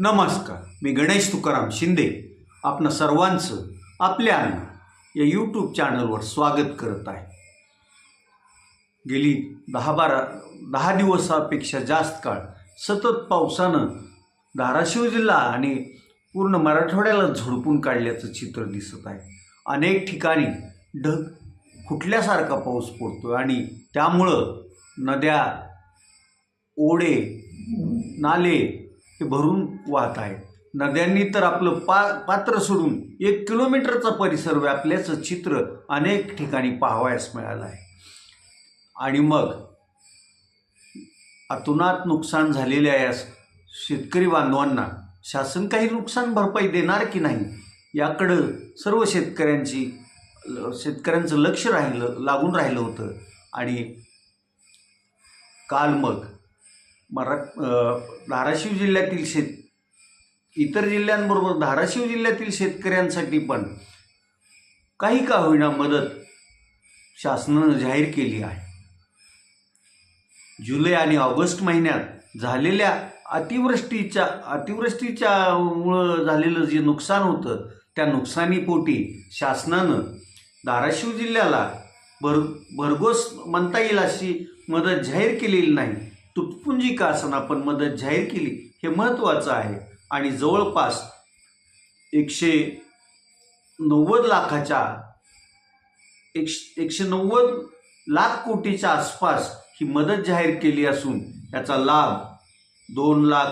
नमस्कार मी गणेश तुकाराम शिंदे आपणा सर्वांचं आपल्या या यूट्यूब चॅनलवर स्वागत करत आहे. गेली दहा बारा दहा दिवसापेक्षा जास्त काळ सतत पावसानं धाराशिव जिल्हा आणि पूर्ण मराठवाड्याला झोडपून काढल्याचं चित्र दिसत आहे. अनेक ठिकाणी ढग फुटल्यासारखा पाऊस पडतो आणि त्यामुळं नद्या ओढे नाले हे भरून वाहत आहेत नद्यांनी तर आपलं पा पात्र सोडून एक किलोमीटरचा परिसर व्यापल्याचं चित्र अनेक ठिकाणी पाहावयास मिळालं आहे. आणि मग अतुनात नुकसान झालेल्या या शेतकरी बांधवांना शासन काही नुकसान भरपाई देणार की नाही याकडं सर्व शेतकऱ्यांची ल- शेतकऱ्यांचं लक्ष राहिलं लागून राहिलं होतं. आणि काल मग मरा धाराशिव जिल्ह्यातील शेत इतर जिल्ह्यांबरोबर धाराशिव जिल्ह्यातील शेतकऱ्यांसाठी पण काही का होईना मदत शासनानं जाहीर केली आहे. जुलै आणि ऑगस्ट महिन्यात झालेल्या अतिवृष्टीच्या अतिवृष्टीच्या मुळं झालेलं जे नुकसान होतं त्या नुकसानीपोटी शासनानं धाराशिव जिल्ह्याला भर भरघोस म्हणता येईल अशी मदत जाहीर केलेली नाही. तुटपुंजिकासन आपण पण मदत जाहीर केली हे महत्त्वाचं आहे. आणि जवळपास एकशे नव्वद लाखाच्या एक एकशे नव्वद लाख कोटीच्या आसपास ही मदत जाहीर केली असून याचा लाभ दोन लाख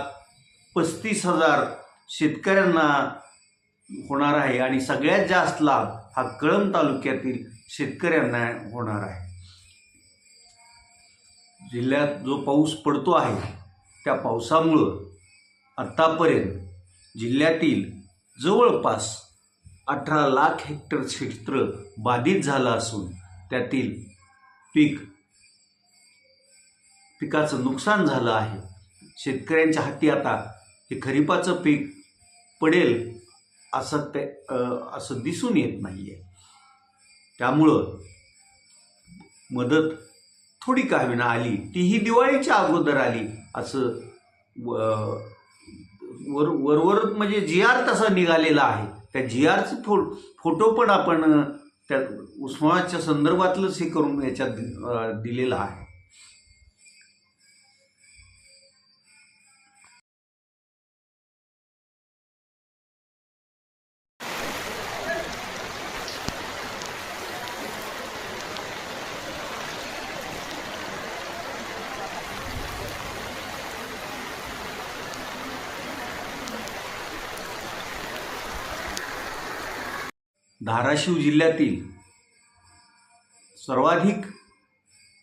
पस्तीस हजार शेतकऱ्यांना होणार आहे. आणि सगळ्यात जास्त लाभ हा कळंब तालुक्यातील शेतकऱ्यांना होणार आहे. जिल्ह्यात जो पाऊस पडतो आहे त्या पावसामुळं आत्तापर्यंत जिल्ह्यातील जवळपास अठरा लाख हेक्टर क्षेत्र बाधित झालं असून त्यातील पीक पिकाचं नुकसान झालं आहे. शेतकऱ्यांच्या हाती आता हे खरीपाचं पीक पडेल असं ते असं दिसून येत नाही आहे त्यामुळं मदत थोडी का होईना आली? तीही दिवाळीच्या अगोदर आली. असं व- वर वरवर म्हणजे जी आर तसा निघालेला आहे. त्या जी आरचं फो फोटो पण आपण त्या उस्मानाच्या संदर्भातलंच हे करून याच्यात दिलेलं दिलेला आहे. धाराशिव जिल्ह्यातील सर्वाधिक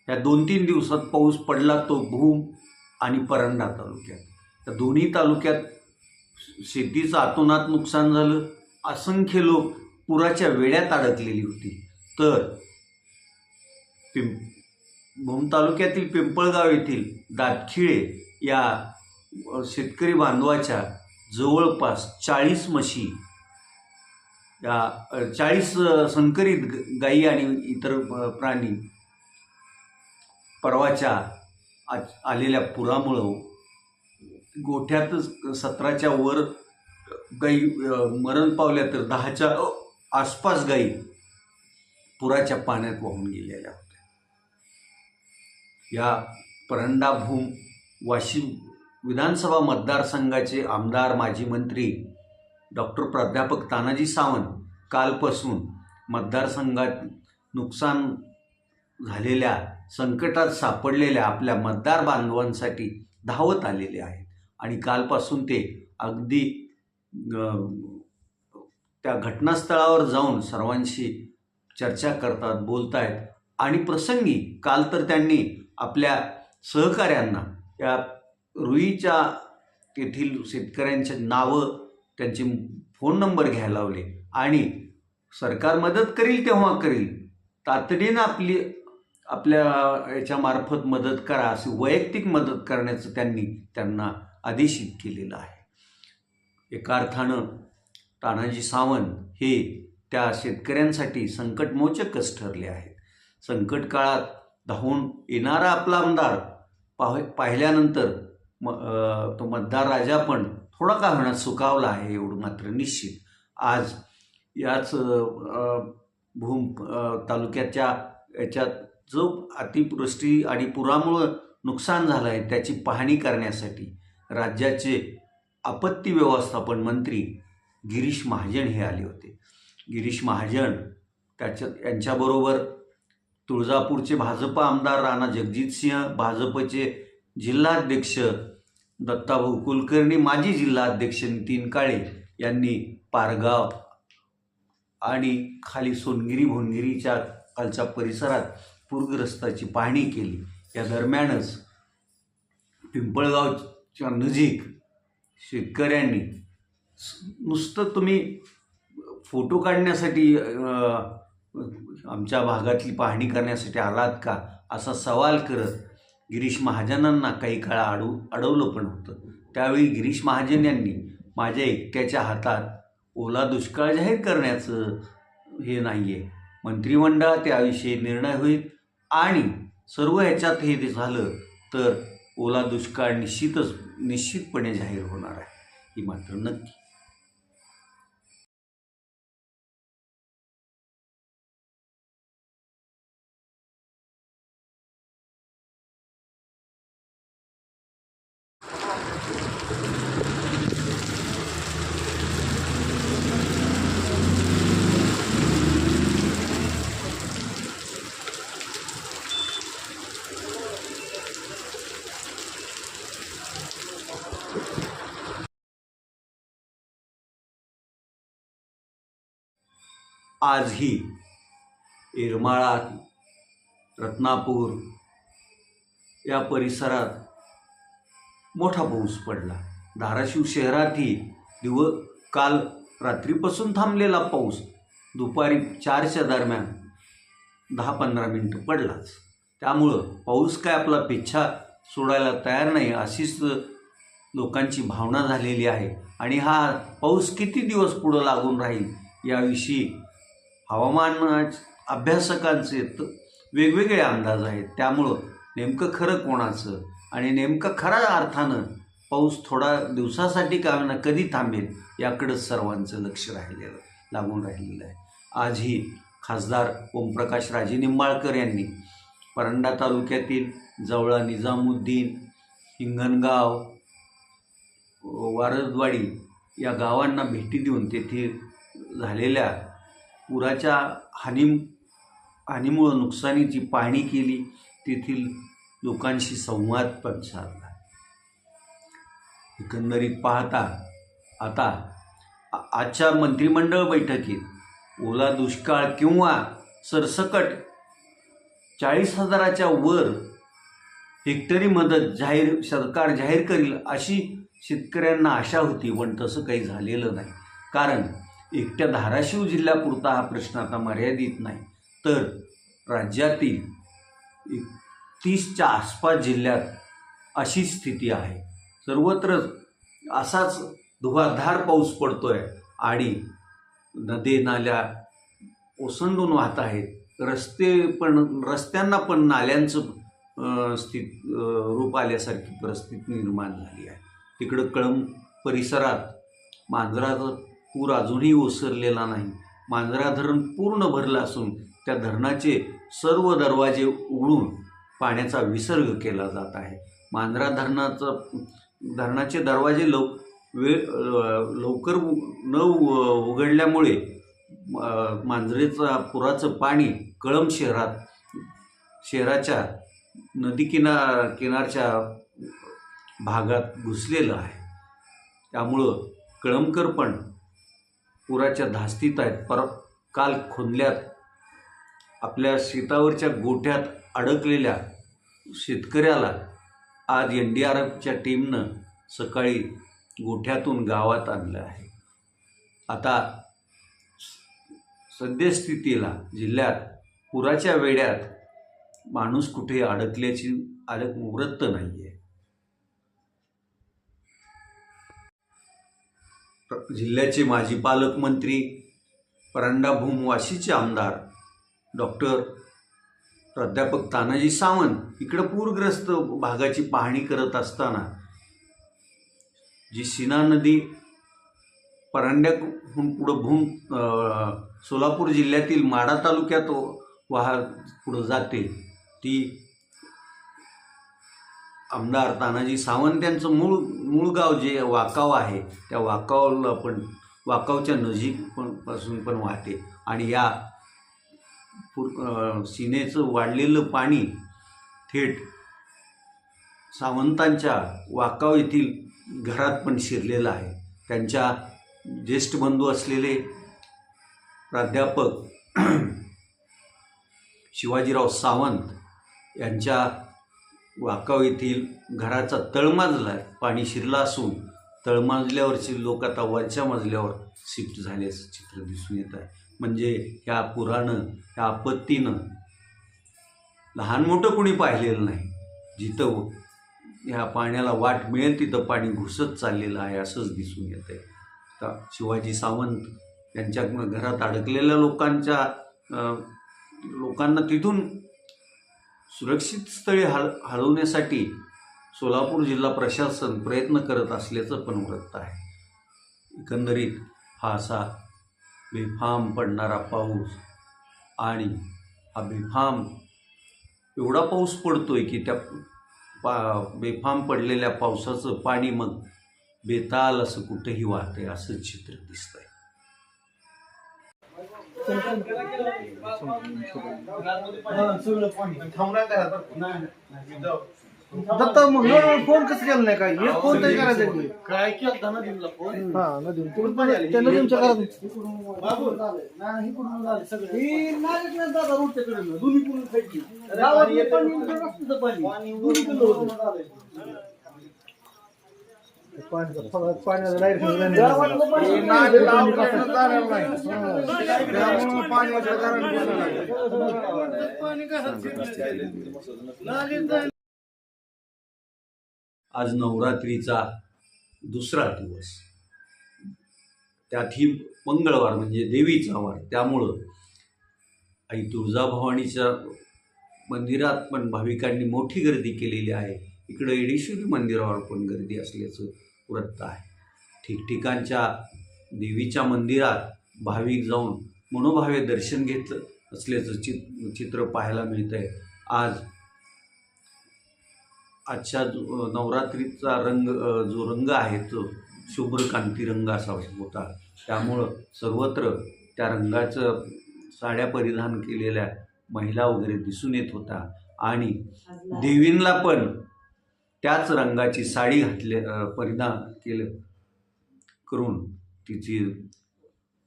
या दोन तीन दिवसात पाऊस पडला तो भूम आणि परंडा तालुक्यात. त्या दोन्ही तालुक्यात शेतीचं आतोनात नुकसान झालं. असंख्य लोक पुराच्या वेड्यात अडकलेली होती. तर पिंप भूम तालुक्यातील पिंपळगाव येथील दातखिळे या शेतकरी बांधवाच्या जवळपास चाळीस म्हशी चाळीस संकरित ग- गायी आणि इतर प्राणी परवाच्या आ- आलेल्या पुरामुळं गोठ्यातच सतराच्या वर गाई मरण पावल्या तर दहाच्या आसपास गाई पुराच्या पाण्यात वाहून गेलेल्या होत्या. या परंडाभूम वाशिम विधानसभा मतदारसंघाचे आमदार माजी मंत्री डॉक्टर प्राध्यापक तानाजी सावंत कालपासून मतदारसंघात नुकसान झालेल्या संकटात सापडलेल्या आपल्या मतदार बांधवांसाठी धावत आलेले आहेत. आणि कालपासून ते अगदी त्या घटनास्थळावर जाऊन सर्वांशी चर्चा करतात बोलत आहेत आणि प्रसंगी काल तर त्यांनी आपल्या सहकाऱ्यांना या रुईच्या तेथील शेतकऱ्यांचे नावं त्यांचे फोन नंबर घ्यायला लावले. आणि सरकार मदत करील तेव्हा करील. तातडीनं आपली आपल्या याच्यामार्फत मदत करा अशी वैयक्तिक मदत करण्याचं त्यांनी त्यांना आदेशित केलेलं आहे. एका अर्थानं तानाजी सावंत हे त्या शेतकऱ्यांसाठी संकटमोचकच ठरले आहेत. संकट काळात धावून येणारा आपला आमदार पाह पाहिल्यानंतर म तो मतदार राजा पण थोडा का होणार सुकावला आहे एवढं मात्र निश्चित. आज याच भूम तालुक्याच्या याच्यात जो अतिवृष्टी आणि पुरामुळं नुकसान झालं आहे त्याची पाहणी करण्यासाठी राज्याचे आपत्ती व्यवस्थापन मंत्री गिरीश महाजन हे आले होते. गिरीश महाजन त्याच्या यांच्याबरोबर तुळजापूरचे भाजप आमदार राणा जगजितसिंह भाजपचे जिल्हाध्यक्ष दत्ताभाऊ कुलकर्णी माजी जिल्हाध्यक्ष नितीन काळे यांनी पारगाव आणि खाली सोनगिरी भोनगिरीच्या कालच्या परिसरात पूरग्रस्ताची पाहणी केली. या दरम्यानच पिंपळगावच्या नजीक शेतकऱ्यांनी नुसतं तुम्ही फोटो काढण्यासाठी आमच्या भागातली पाहणी करण्यासाठी आलात का असा सवाल करत गिरीश महाजनांना काही काळ अडू अडवलं पण होतं. त्यावेळी गिरीश महाजन यांनी माझ्या एकट्याच्या हातात ओला दुष्काळ जाहीर करण्याचं हे नाही आहे मंत्रिमंडळात याविषयी निर्णय होईल आणि सर्व ह्याच्यात हे झालं तर ओला दुष्काळ निश्चितच निश्चितपणे जाहीर होणार आहे. ही मात्र नक्की. आजही येरमाळा रत्नापूर या परिसरात मोठा पाऊस पडला. धाराशिव शहरातही दिव काल रात्रीपासून थांबलेला पाऊस दुपारी चारच्या दरम्यान दहा पंधरा मिनटं पडलाच. त्यामुळं पाऊस काय आपला पिच्छा सोडायला तयार नाही अशीच लोकांची भावना झालेली आहे. आणि हा पाऊस किती दिवस पुढं लागून राहील याविषयी हवामान अभ्यासकांचे वेगवेगळे अंदाज आहेत. त्यामुळं नेमकं खरं कोणाचं आणि नेमकं खऱ्या अर्थानं पाऊस थोडा दिवसासाठी का ना कधी थांबेल याकडंच सर्वांचं लक्ष राहिलेलं लागून राहिलेलं आहे. आजही खासदार ओमप्रकाश राजे निंबाळकर यांनी परंडा तालुक्यातील जवळा निजामुद्दीन हिंगणगाव वारदवाडी या गावांना भेटी देऊन तेथील झालेल्या पुराच्या हानी हानीमुळं नुकसानीची पाहणी केली तेथील लोकांशी संवाद पण साधला. एकंदरीत पाहता आता आजच्या मंत्रिमंडळ बैठकीत ओला दुष्काळ किंवा सरसकट चाळीस हजाराच्या वर हेक्टरी मदत जाहीर सरकार जाहीर करील अशी शेतकऱ्यांना आशा होती पण तसं काही झालेलं नाही. कारण एकट्या धाराशिव जिल्ह्यापुरता हा प्रश्न आता मर्यादित नाही. तर राज्यातील एक तीसच्या आसपास जिल्ह्यात अशी स्थिती आहे. सर्वत्र असाच धुवाधार पाऊस पडतो आहे आणि नदी नाल्या ओसंडून वाहत आहेत. रस्ते पण रस्त्यांना पण नाल्यांचं स्थित रूप आल्यासारखी परिस्थिती निर्माण झाली आहे. तिकडं कळंब परिसरात मांजराचं पूर अजूनही ओसरलेला नाही. मांजरा धरण पूर्ण भरलं असून त्या धरणाचे सर्व दरवाजे उघडून पाण्याचा विसर्ग केला जात आहे. मांजरा धरणाचं धरणाचे दरवाजे लव वेळ लवकर न उघडल्यामुळे मांजरेचा पुराचं पाणी कळंब शहरात शहराच्या नदी किनार किनारच्या भागात घुसलेलं आहे. त्यामुळं कळमकर पण पुराच्या धास्तीत आहेत. पर काल खोदल्यात. आपल्या शेतावरच्या गोठ्यात अडकलेल्या शेतकऱ्याला आज एन डी आर एफच्या टीमनं सकाळी गोठ्यातून गावात आणलं आहे. आता सद्यस्थितीला जिल्ह्यात पुराच्या वेड्यात माणूस कुठे अडकल्याची अडक वृत्त नाही आहे जिल्ह्याचे माजी पालकमंत्री परांडाभूम वाशीचे आमदार डॉक्टर प्राध्यापक तानाजी सावंत इकडं पूरग्रस्त भागाची पाहणी करत असताना जी सीना नदी परांड्याहून पुढं भूम सोलापूर जिल्ह्यातील माढा तालुक्यात वाहा पुढं जाते ती आमदार तानाजी सावंत यांचं मूळ मूळ गाव जे वाकाव आहे त्या वाकावला पण वाकावच्या नजीक पण पासून पण वाहते. आणि या पूर सिनेचं वाढलेलं पाणी थेट सावंतांच्या वाकाव येथील घरात पण शिरलेलं आहे. त्यांच्या ज्येष्ठ बंधू असलेले प्राध्यापक शिवाजीराव सावंत यांच्या वाकाव येथील घराचा तळमाजला पाणी शिरला असून तळमाजल्यावरचे लोक आता वरच्या मजल्यावर शिफ्ट झाल्याचं चित्र दिसून येत आहे. म्हणजे ह्या पुरानं ह्या आपत्तीनं लहान मोठं कोणी पाहिलेलं नाही. जिथं ह्या पाण्याला वाट मिळेल तिथं पाणी घुसत चाललेलं आहे असंच दिसून येत आहे. का शिवाजी सावंत यांच्या घरात अडकलेल्या लोकांच्या लोकांना तिथून सुरक्षित स्थळी हल हलवण्यासाठी सोलापूर जिल्हा प्रशासन प्रयत्न करत असल्याचं पण वृत्त आहे. एकंदरीत हा असा बेफाम पडणारा पाऊस आणि हा बेफाम एवढा पाऊस पडतो आहे की त्या पा बेफाम पडलेल्या पावसाचं पाणी मग बेताल असं कुठेही आहे असं चित्र दिसतंय. दत्ता मग फोन कसं केला नाही काय? एक फोन तरी करायचा. काय केलं ना दिला फोन? हा पाणी त्या नदीमच्या घरात. ही दादा दोन्ही खायची. गावातलं पाणी रस्त्याचं पाणी. दोन्ही आज नवरात्रीचा दुसरा दिवस. त्यातही मंगळवार म्हणजे देवीचा वार. त्यामुळं आई तुळजाभवानीच्या मंदिरात पण भाविकांनी मोठी गर्दी केलेली आहे. इकडं येडेश्वरी मंदिरावर पण गर्दी असल्याचं वृत्त आहे. ठिकठिकाणच्या देवीच्या मंदिरात भाविक जाऊन मनोभावे दर्शन घेतलं असल्याचं चित चित्र पाहायला मिळतं आहे आज आजच्या नवरात्रीचा रंग जो रंग आहे तो शुभ्र कांती रंग असा होता. त्यामुळं सर्वत्र त्या रंगाचं साड्या परिधान केलेल्या महिला वगैरे दिसून येत होता. आणि देवींना पण त्याच रंगाची साडी घातले परिधान केलं करून तिची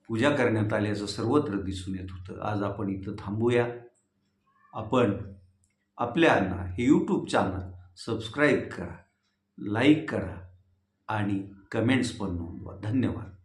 पूजा करण्यात आल्याचं सर्वत्र दिसून येत होतं. आज आपण इथं थांबूया. आपण आपल्यांना हे यूट्यूब चॅनल सबस्क्राईब करा लाईक करा आणि कमेंट्स पण नोंदवा. धन्यवाद.